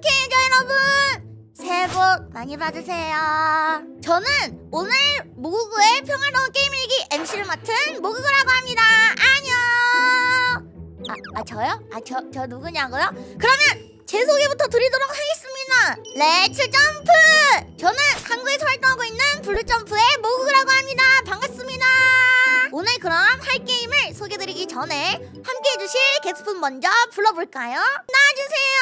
2K죠 여러분? 새해 복 많이 받으세요. 저는 오늘 모구구의 평화로운 게임 일기 MC를 맡은 모구구라고 합니다. 안녕! 아, 아 저요? 아 저 저 누구냐고요? 그러면 제 소개부터 드리도록 하겠습니다. 렛츠 점프 저는 한국에서 활동하고 있는 블루점프의 모구구라고 합니다. 반갑습니다. 오늘 그럼 할 게임을 소개드리기 전에 함께 해주실 게스트분 먼저 불러볼까요? 나와주세요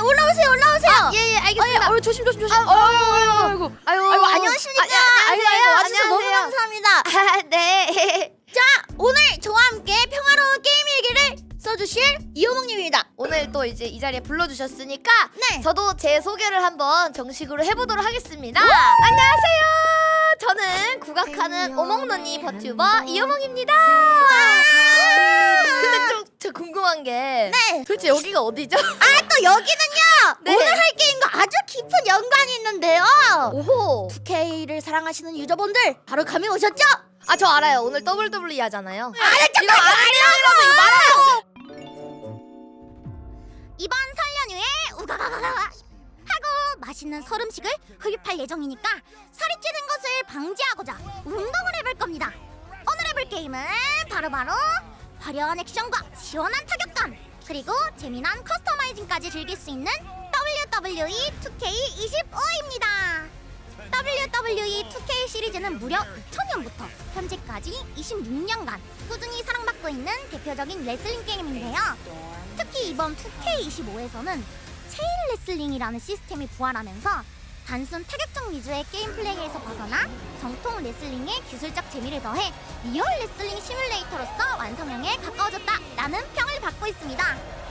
어 올라오세요 올라오세요 예예 알겠습니다. 어, 어, 조심 조심 조심 아이고, 아이고, 아이고, 아이고, 안녕하십니까 아, 예, 아이고. 아이고, 와주셔서 너무. 감사합니다 아, 네. 자 오늘 저와 함께 평화로운 게임 일기를 써주실 이호몽님입니다 오늘 또 이제 이 자리에 불러주셨으니까 네 저도 제 소개를 한번 정식으로 해보도록 하겠습니다. 안녕하세요. 저는 국악하는 오목너니 버튜버 이호몽입니다. 근데 좀 저 궁금한 게 네. 도대체 여기가 어디죠? 아 또 여기는요 네. 오늘 할 게임과 아주 깊은 연관이 있는데요 오호. 2K를 사랑하시는 유저분들 바로 감이 오셨죠? 아 저 알아요. 오늘 WWE 하잖아요. 아 이거 알아요. 말아요. 이번 설 연휴에 우가가가가 하고 맛있는 설 음식을 흡입할 예정이니까 살이 찌는 것을 방지하고자 운동을 해볼 겁니다. 오늘 해볼 게임은 바로바로 화려한 액션과 시원한 타격감 그리고 재미난 커스터마이징까지 즐길 수 있는 WWE 2K25입니다. WWE 2K 시리즈는 무려 2000년부터 현재까지 26년간 꾸준히 사랑받고 있는 대표적인 레슬링 게임인데요. 특히 이번 2K25에서는 체인 레슬링이라는 시스템이 부활하면서 단순 타격적 위주의 게임 플레이에서 벗어나 정통 레슬링의 기술적 재미를 더해 리얼 레슬링 시뮬레이터로서 완성형에 가까워졌다라는 평을 받고 있습니다.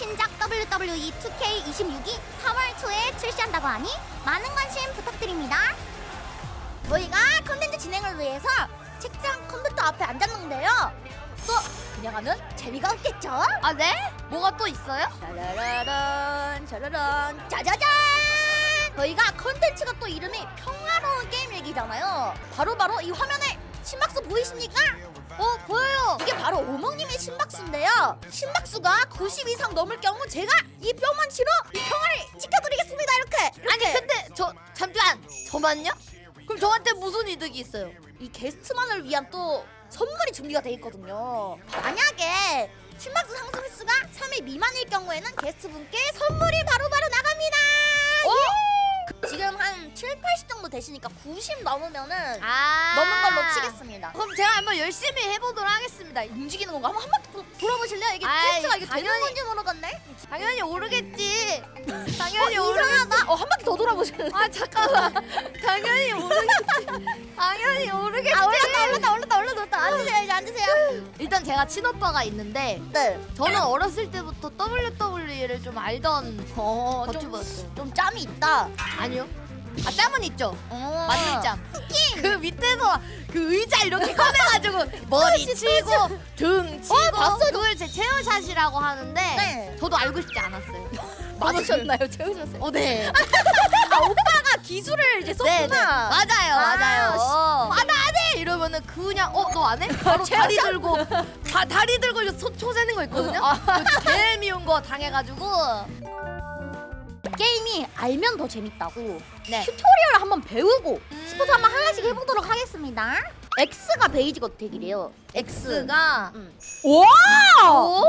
또 신작 WWE 2K26이 4월 초에 출시한다고 하니 많은 관심 부탁드립니다. 저희가 컨텐츠 진행을 위해서 책상 컴퓨터 앞에 앉았는데요. 또 그냥 하면 재미가 없겠죠? 아 네? 뭐가 또 있어요? 짜라라란 짜라란 짜자잔 저희가 컨텐츠가 또 이름이 평화로운 게임 얘기잖아요 바로바로 이 화면에 심박수 보이십니까? 어 보여요. 이게 바로 오목님의 심박수인데요 심박수가 90 이상 넘을 경우 제가 이 뿅만치로 이 평화를 지켜드리겠습니다 이렇게, 이렇게. 아니 근데 저 잠깐 저만요? 그럼 저한테 무슨 이득이 있어요? 이 게스트만을 위한 또 선물이 준비가 돼 있거든요. 만약에 심박수 상승 횟수가 3회 미만일 경우에는 게스트분께 선물이 바로바로 나갑니다. 예! 지금 한 7, 80 정도 되시니까 90 넘으면은 아 넘은 걸로 치겠습니다. 그럼 제가 한번 열심히 해보도록 하겠습니다. 움직이는 건가? 한번 한번 도- 돌아보실래요? 이게 아이, 테스트가 이게 되는 당연히- 건지 모르겠네. 당연히 오르겠지. 어, 당연히 오르겠지. 이상하다. 어, 한 바퀴 더 돌아보실래요? 아 잠깐만. 당연히 오르겠지. 당연히 오르겠지. 아, 올랐다, 올랐다, 올랐다. 앉으세요, 이제 앉으세요. 일단 제가 친오빠가 있는데 네. 저는 어렸을 때부터 WWE를 좀 알던 어, 좀, 버튜버였어요. 좀 짬이 있다. 아니요. 아 짬은 있죠. 어. 맞는 짬. 그 밑에서 그 의자 이렇게 꺼내가지고 머리 치고 등 치고 어, 봤어요. 그걸 제 체어샷이라고 하는데 네. 저도 알고 싶지 않았어요. 맞으셨나요? 채우셨어요? 어, 네. 아 오빠가 기술을 이제 네, 네. 썼구나. 맞아요, 아, 맞아요. 아, 나안 해! 이러면은 그냥, 어, 너 안 해? 바로 다리 들고, 다, 다리 들고 이거 소, 초 세는 거 있거든요? 그 제일 미운 거 당해가지고. 게임이 알면 더 재밌다고 네. 튜토리얼을 한번 배우고 음. 싶어서 한번 하나씩 해보도록 하겠습니다. X가 베이지가 덱이래요. X가. 음. 와 오!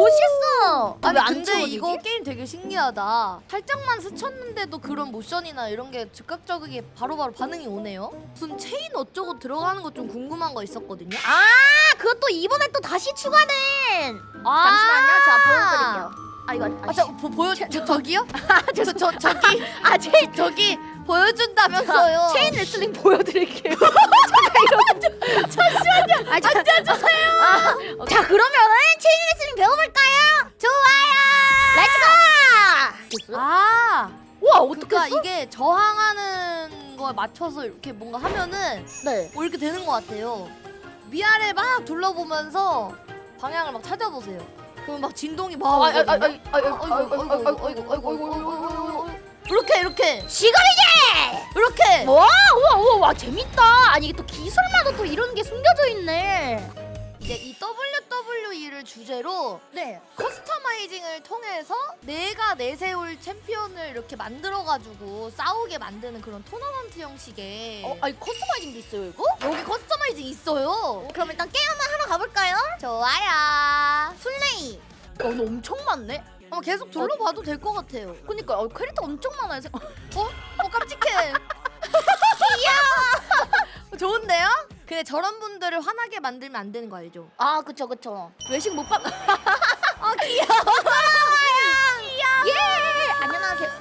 멋있어. 아니, 왜안 근데? 이거 게임 되게 신기하다. 살짝만 스쳤는데도 그런 모션이나 이런 게 즉각적이게 바로바로 반응이 오네요. 무슨 체인 어쩌고 들어가는 거 좀 궁금한 거 있었거든요. 아 그것도 이번에 또 다시 추가된. 아~ 잠시만요, 제가 보여드릴게요. 아 이거 아, 저, 보, 보여, 저, 저기요? 아, 저, 저, 저기, 아 체인 저기 보여준다면서요. 체인 레슬링 보여드릴게요. 잠깐 잠시만요. 아, 앉아주세요. 아, 자 그러면은 체인 그러니까? 이게 저항하는 거에 맞춰서 이렇게 뭔가 하면은 네. 뭐 이렇게 되는 것 같아요. 위아래 막 둘러보면서 방향을 막 찾아보세요. 그러면 막 진동이 막 아, 아, 아, 아, 오거든요. 아, 아, 어이구, 어이구, 어이구, 어이구, 어이구, 어이구, 어이구. 이렇게 이렇게 지금이지. 이렇게 와, 우와, 우와, 와, 재밌다. 아니 이게 또 기술마다 또 이런 게 숨겨져 있네. 이제 이 WWE를 주제로 네. 커스터마이징을 통해서 내가 내세울 챔피언을 이렇게 만들어가지고 싸우게 만드는 그런 토너먼트 형식의 어, 아니 커스터마이징도 있어요 이거? 여기 커스터마이징 있어요. 그럼 일단 게임을 하러 가볼까요? 좋아요. 플레이. 야, 오늘 엄청 많네. 어, 계속 둘러봐도 될 것 같아요. 그니까 어, 캐릭터 엄청 많아요. 어? 어 깜찍해. 귀여워. 좋은데요? 근데 저런 분들을 화나게 만들면 안 되는 거 알죠? 아 그쵸 그쵸. 외식 못 받. 아 귀여워.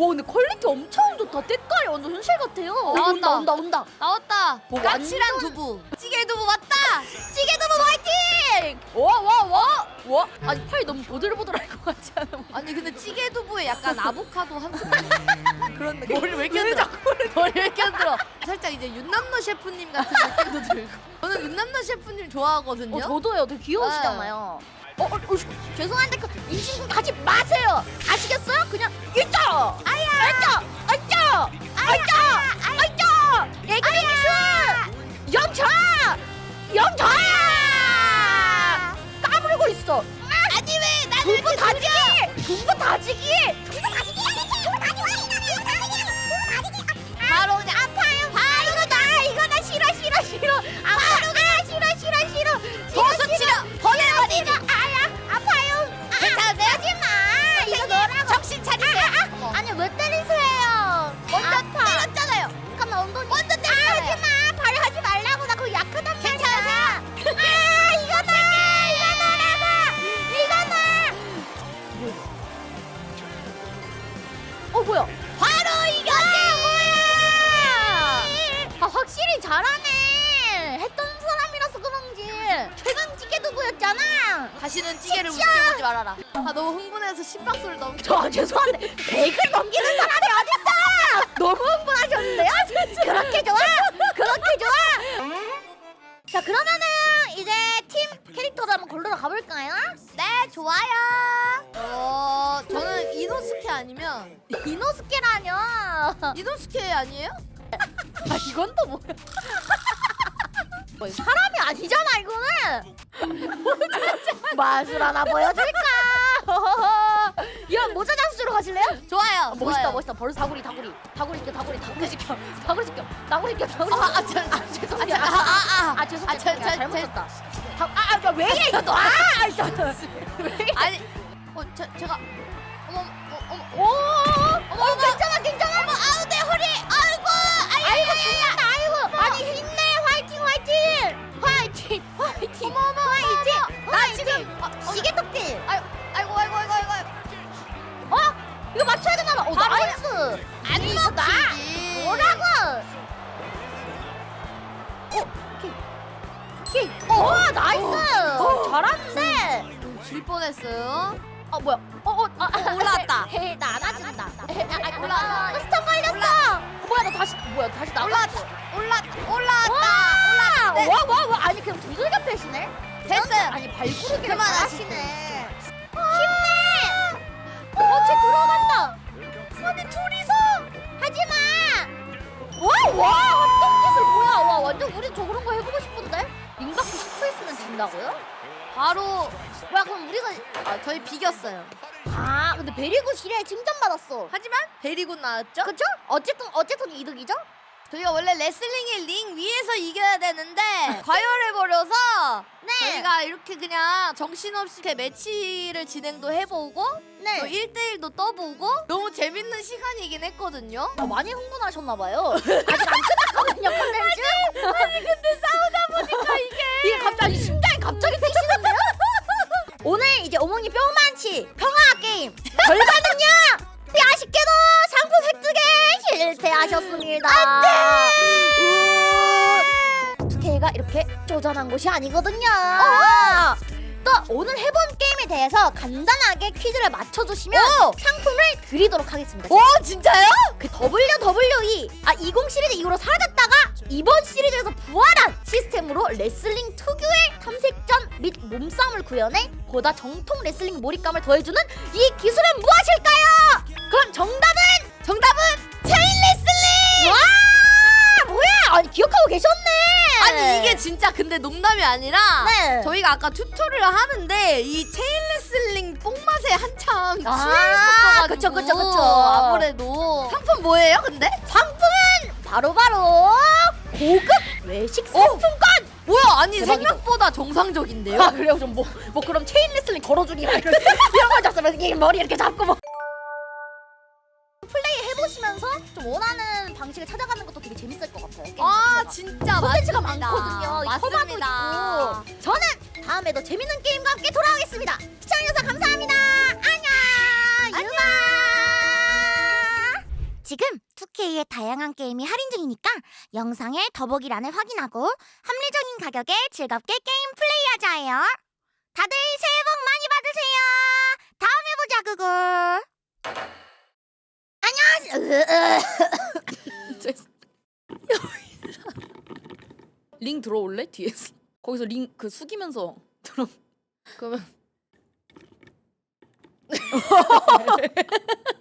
와 근데 퀄리티 엄청 좋다. 때깔이 완전 현실 같아요. 나왔다. 온다 온다 온다. 나왔다. 뭐 까칠한 완전- 두부. 찌개 두부 맞다. 찌개 두부 화이팅! 와와 와. 와. 아니 팔 너무 보들보들할 것 같지 않아? 아니 근데 찌개 두부에 약간 아보카도 한 스푼 그런 느낌. 머리 왜 이렇게 흔들어? 머리 왜 이렇게 흔들어? 살짝 이제 윤남노 셰프님 같은 느낌도 들고. 저는 윤남노 셰프님 좋아하거든요. 어 저도요. 되게 귀여우시잖아요. 어, 어, 어, 씨, 죄송한데 그 임신부 가지 마세요. 아시겠어요? 그냥 일조. 아야. 일조. 일조. 일조. 일조. 애기미슈. 영차. 영차야. 까부르고 있어. 아니 왜 나는. 분부 다지기. 분부 다지기. 다시는 찌개를 우습게 말아라. 아 너무 흥분해서 심박수를 넘겨. 저 죄송한데 100을 넘기는 사람이 어딨어? 너무 흥분하셨는데요? 그렇게 좋아? 그렇게 좋아? 자 그러면은 이제 팀 캐릭터를 한번 고르러 가볼까요? 네 좋아요. 어 저는 이노스케 아니면 이노스케라뇨 아 이노스케 아니에요? 이건 또 뭐야 뭐, 사람이 아니잖아 이거는. 맛을 하나 보여줄까? 이런 모자 장수로 가실래요? 좋아요. 멋있다 좋아요. 멋있다. 벌써 다구리 다구리. 다구리 시켜 다구리 다구리. 시켜 다구리 시켜 다구리 시켜 다구리 아, 아, 저, 아, 죄송해요. 아, 아, 아, 아. 죄송해요. 아, 저, 저, 잘못 저, 썼다. 아왜 이래 이거 또아 왜 이래 아니, 어, 저, 제가, 어머, 어, 어머, 오 어머, 괜찮아 괜찮아. 아우 내 허리. 아이고. 아이고 죽는다 아이고. 아니 힘내 어, 아이고, 아이고, 아이고, 아이고, 아이고, 어? 이거 맞춰야 되나 봐. 어, 바로 나이스. 안 먹히지. 뭐라고? 어 오케이 오케이 어 나이스. 잘하는데. 음, 질 뻔했어요. 어 뭐야? 어 어 아, 어, 올라왔다. 헤이 나 안아준다 아, 올라왔다. 스턴 걸렸어. 뭐야 나 다시 뭐야 다시 나갔어 올라왔다, 올라왔다, 올라왔다. 와! 와, 와, 와, 아니 그냥 두들겨 패시네? 됐어요. 아니 발구르기를 그만하시죠. 잘하시네. 힘내! 어, 쟤 들어간다. 아니, 둘이서. 하지마. 와, 와, 합동 기술 뭐야? 와, 완전 우리 저 그런 거 해보고 싶은데? 링바크 10초 있으면 진다고요? 바로, 와, 그럼 우리가 아, 저희 비겼어요. 아, 근데 베리굿 시리에 칭찬 받았어. 하지만, 베리굿 나왔죠? 그쵸? 어쨌든 어쨌든 이득이죠? 저희가 원래 레슬링의 링 위에서 이겨야 되는데 과열해버려서 네. 저희가 이렇게 그냥 정신없이 이렇게 매치를 진행도 해보고 또 네. 1대1도 떠보고 너무 재밌는 시간이긴 했거든요 아, 많이 흥분하셨나 봐요. 아직 안 끝났거든요, 컨텐츠. 아니, 근데 싸우다 보니까 이게 이게 갑자기 심장이 갑자기 뛰시는데요? 오늘 이제 어머니 뿅만치 평화 게임 결과는요. 하셨습니다. 안돼. 스케이가 이렇게 쪼잔한 곳이 아니거든요. 또 오늘 해본 게임에 대해서 간단하게 퀴즈를 맞춰주시면 오! 상품을 드리도록 하겠습니다. 오 진짜요? 그 WWE 아 20 시리즈 이후로 사라졌다가 이번 시리즈에서 부활한 시스템으로 레슬링 특유의 탐색전 및 몸싸움을 구현해 보다 정통 레슬링 몰입감을 더해주는 이 기술은 무엇일까요? 그럼 정답은 정답은 체인 레슬링! 와 뭐야 아니 기억하고 계셨네 아 아니 이게 진짜 근데 농담이 아니라 네. 저희가 아까 튜토리얼 하는데 이 체인 레슬링 뽕맛에 한창 아, 취해있었어가지고 그쵸, 그쵸, 그쵸. 아무래도 상품 뭐예요 근데? 상품은 바로바로 고급 외식 상품권. 뭐야 아니 대박이다. 생각보다 정상적인데요? 아 그래요 좀뭐 뭐 그럼 체인 레슬링 걸어주기 막 이런 이런 거 줬으면 이 머리 이렇게 잡고 뭐 해보시면서 좀 원하는 방식을 찾아가는 것도 되게 재밌을 것 같아요. 게임 아 자체가. 진짜 콘텐츠가 맞습니다. 많거든요. 이 맞습니다. 있고. 저는 다음에도 재밌는 게임과 함께 돌아오겠습니다. 시청해주셔서 감사합니다. 안녕. 유바. 지금 2K의 다양한 게임이 할인 중이니까 영상의 더보기란을 확인하고 합리적인 가격에 즐겁게 게임 플레이하자예요. 다들 새해 복 많이 받으세요. 다음에 보자 그걸. 링 들어올래? 뒤에서. 거기서 링 그 숙이면서 들어. 그러면